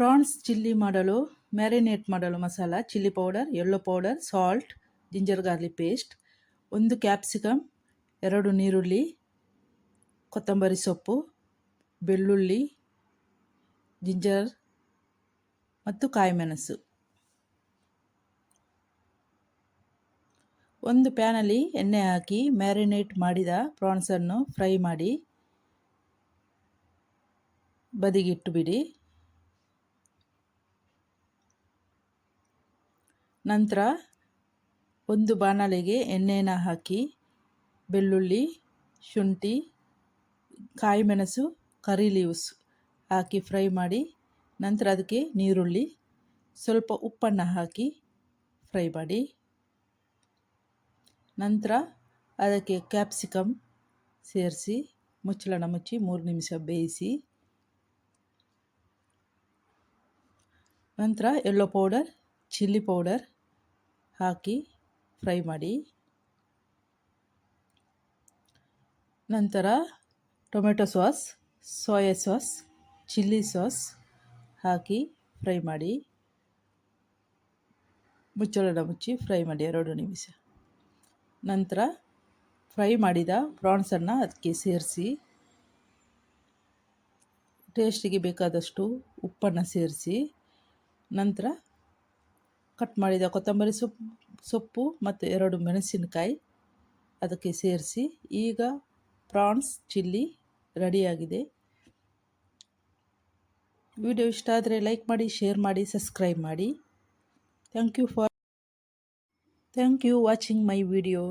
France chilli ಮಾಡಲು, marinate ಮಾಡಲು masala, chilli powder, yellow powder, salt, ginger garlic paste, ಒಂದು capsicum ಎರಡು ನೀರುಳ್ಳಿ, ಕೊತ್ತಂಬರಿ ಸೊಪ್ಪು, ಬೆಳ್ಳುಳ್ಳಿ, ಜಿಂಜರ್ ಮತ್ತು ಕಾಯಿಮೆಣಸು. ಒಂದು ಪ್ಯಾನಲ್ಲಿ ಎಣ್ಣೆ ಹಾಕಿ ಮ್ಯಾರಿನೇಟ್ ಮಾಡಿದ ಪ್ರಾನ್ಸನ್ನು ಫ್ರೈ ಮಾಡಿ ಬದಿಗಿಟ್ಟು ಬಿಡಿ. ನಂತರ ಒಂದು ಬಾಣಲೆಗೆ ಎಣ್ಣೆನ ಹಾಕಿ, ಬೆಳ್ಳುಳ್ಳಿ, ಶುಂಠಿ, ಕಾಯಿಮೆಣಸು, ಕರಿ ಲೀವ್ಸ್ ಹಾಕಿ ಫ್ರೈ ಮಾಡಿ, ನಂತರ ಅದಕ್ಕೆ ನೀರುಳ್ಳಿ, ಸ್ವಲ್ಪ ಉಪ್ಪನ್ನು ಹಾಕಿ ಫ್ರೈ ಮಾಡಿ, ನಂತರ ಅದಕ್ಕೆ ಕ್ಯಾಪ್ಸಿಕಮ್ ಸೇರಿಸಿ, ಮುಚ್ಚಳನ ಮುಚ್ಚಿ ಮೂರು ನಿಮಿಷ ಬೇಯಿಸಿ, ನಂತರ ಎಲ್ಲೋ ಪೌಡರ್ ಚಿಲ್ಲಿ ಪೌಡರ್ ಹಾಕಿ ಫ್ರೈ ಮಾಡಿ. ನಂತರ tomato sauce, soya sauce, chilli sauce ಹಾಕಿ ಫ್ರೈ ಮಾಡಿ. ಮುಚ್ಚಳನ ಮುಚ್ಚಿ ಫ್ರೈ ಮಾಡಿ ಎರಡು ನಿಮಿಷ. ನಂತರ ಫ್ರೈ ಮಾಡಿದ ಪ್ರಾನ್ಸನ್ನು ಅದಕ್ಕೆ ಸೇರಿಸಿ. ಟೇಸ್ಟಿಗೆ ಬೇಕಾದಷ್ಟು ಉಪ್ಪನ್ನು ಸೇರಿಸಿ. ನಂತರ ಕಟ್ ಮಾಡಿದ ಕೊತ್ತಂಬರಿ ಸೊಪ್ಪು ಸೊಪ್ಪು ಮತ್ತು ಎರಡು ಮೆಣಸಿನಕಾಯಿ ಅದಕ್ಕೆ ಸೇರಿಸಿ. ಈಗ ಪ್ರಾನ್ಸ್ ಚಿಲ್ಲಿ ರೆಡಿಯಾಗಿದೆ. ವಿಡಿಯೋ ಇಷ್ಟ ಆದರೆ ಲೈಕ್ ಮಾಡಿ, ಶೇರ್ ಮಾಡಿ, ಸಬ್ಸ್ಕ್ರೈಬ್ ಮಾಡಿ. Thank you for, thank you watching my video.